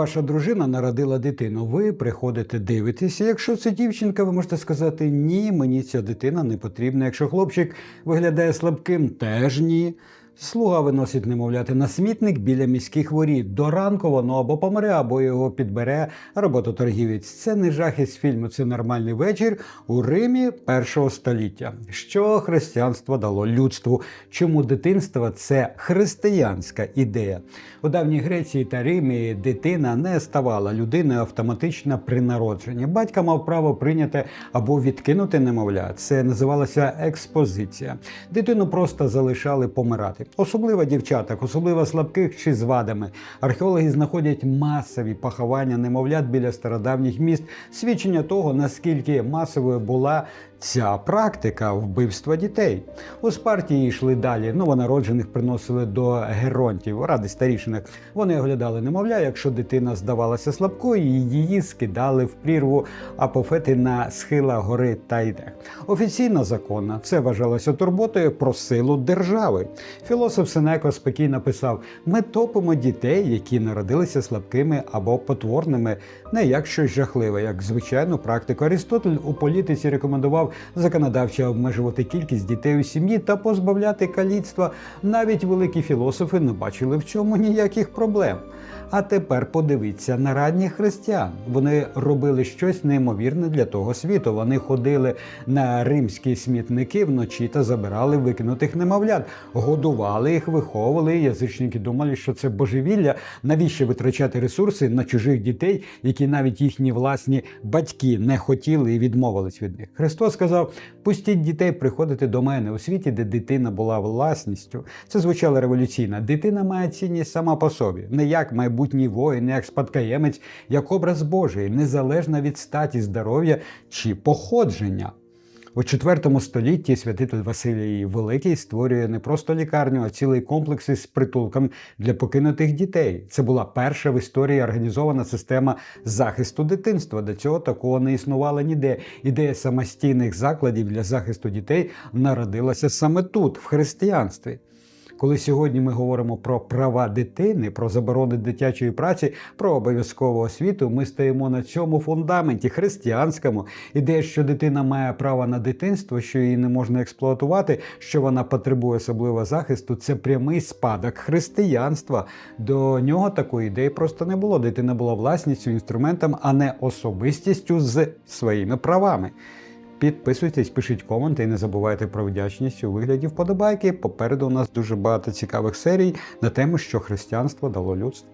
Ваша дружина народила дитину. Ви приходите, дивитися. Якщо це дівчинка, ви можете сказати ні, мені ця дитина не потрібна. Якщо хлопчик виглядає слабким, теж ні. Слуга виносить немовляти на смітник біля міських воріт. До ранку воно або помре, або його підбере робототоргівець. Це не жах із фільму, це нормальний вечір у Римі першого століття. Що християнство дало людству? Чому дитинство це християнська ідея? У давній Греції та Римі дитина не ставала людиною автоматично при народженні. Батька мав право прийняти або відкинути немовля. Це називалося експозиція. Дитину просто залишали помирати. Особливо дівчаток, особливо слабких чи з вадами. Археологи знаходять масові поховання немовлят біля стародавніх міст, свідчення того, наскільки масовою була ця практика вбивства дітей. У Спарті йшли далі. Новонароджених приносили до геронтів ради старішинах. Вони оглядали немовля. Якщо дитина здавалася слабкою, її скидали в прірву апофети на схилах гори Тайде. Офіційно законно це вважалося турботою про силу держави. Філософ Сенеко спокійно писав: ми топимо дітей, які народилися слабкими або потворними, не як щось жахливе, як звичайну практику. Аристотель у політиці рекомендував законодавчо обмежувати кількість дітей у сім'ї та позбавляти каліцтва. Навіть великі філософи не бачили в цьому ніяких проблем. А тепер подивіться на ранніх християн. Вони робили щось неймовірне для того світу. Вони ходили на римські смітники вночі та забирали викинутих немовлят, годували їх, виховували. Язичники думали, що це божевілля. Навіщо витрачати ресурси на чужих дітей, які навіть їхні власні батьки не хотіли і відмовились від них? Христос сказав: пустіть дітей приходити до мене у світі, де дитина була власністю. Це звучало революційно. Дитина має цінність сама по собі, не як майбутній воїн, як спадкоємець, як образ Божий, незалежно від статі, здоров'я чи походження. У IV столітті святитель Василій Великий створює не просто лікарню, а цілий комплекс із притулком для покинутих дітей. Це була перша в історії організована система захисту дитинства. До цього такого не існувало ніде. Ідея самостійних закладів для захисту дітей народилася саме тут, в християнстві. Коли сьогодні ми говоримо про права дитини, про заборони дитячої праці, про обов'язкову освіту, ми стоїмо на цьому фундаменті християнському. Ідея, що дитина має право на дитинство, що її не можна експлуатувати, що вона потребує особливого захисту, це прямий спадок християнства. До нього такої ідеї просто не було. Дитина була власністю, інструментом, а не особистістю з своїми правами. Підписуйтесь, пишіть коменти і не забувайте про вдячність у вигляді вподобайки. Попереду у нас дуже багато цікавих серій на тему, що християнство дало людству.